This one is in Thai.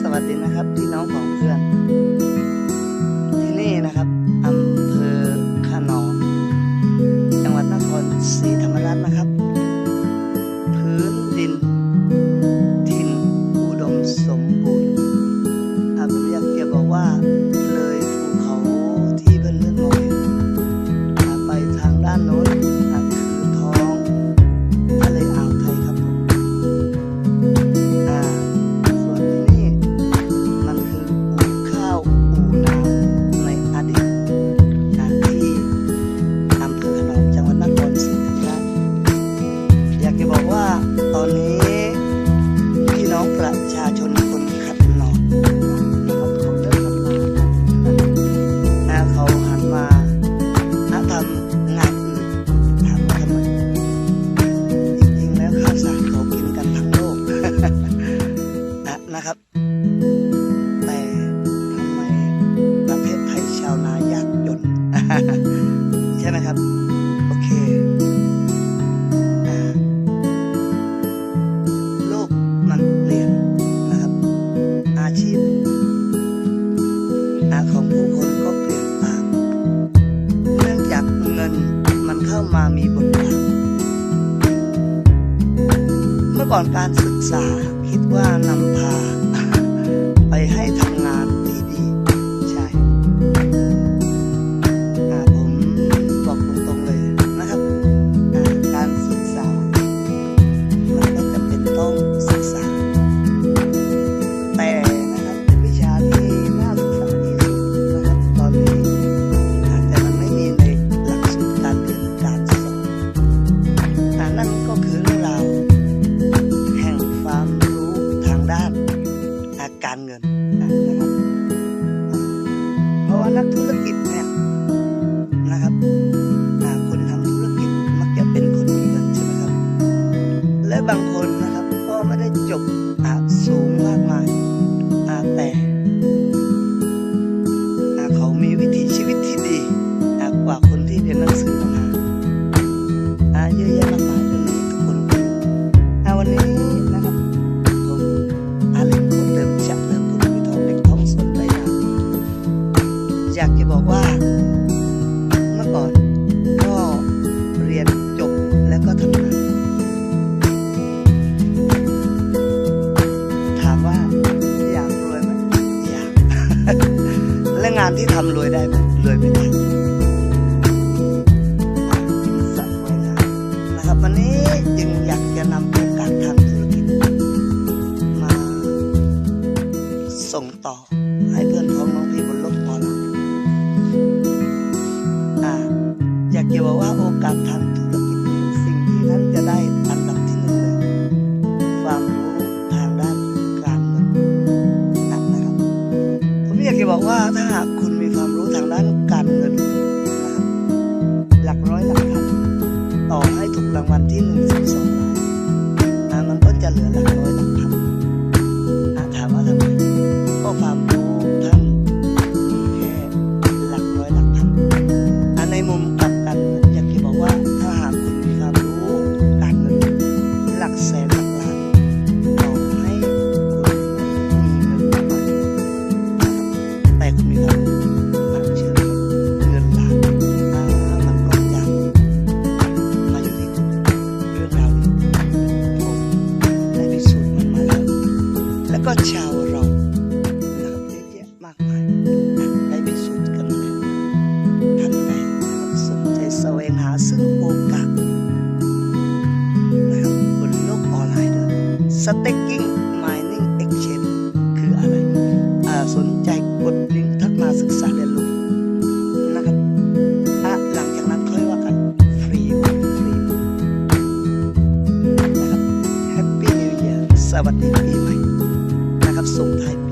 สวัสดีนะครับพี่น้องของเพื่อน ไหมครับ โอเคโลกมันเปลี่ยนนะครับ อาชีพของผู้คนก็เปลี่ยนตามเนื่องจากเงินมันเข้ามามีบทบาทเมื่อก่อนการศึกษาคิดว่านำพา ไปให้ทำ กันนะครับเพราะว่านักธุรกิจเนี่ยนะครับคนทำธุรกิจมักจะเป็นคนมีเงินใช่ไหมครับ และบางคนานที่ทำรวยได้รวยไม่ได้สัตว์ไว้นะครับวันนี้จึงอยากจะนำโอกาสทำธุรกิจมา ส่งต่อให้เพื่อนพ้องน้องพี่บนโลกออนไลน์อ่าอยากจะบอกว่าโอ Staking Mining Exchange คืออะไรสนใจกดลิงก์ทักมาศึกษาเรียนรู้นะครับอะหลังจากนั้นค่อยว่ากันฟรีฟรีนะครับ Happy New Year สวัสดีปีใหม่นะครับส่งท้ายปี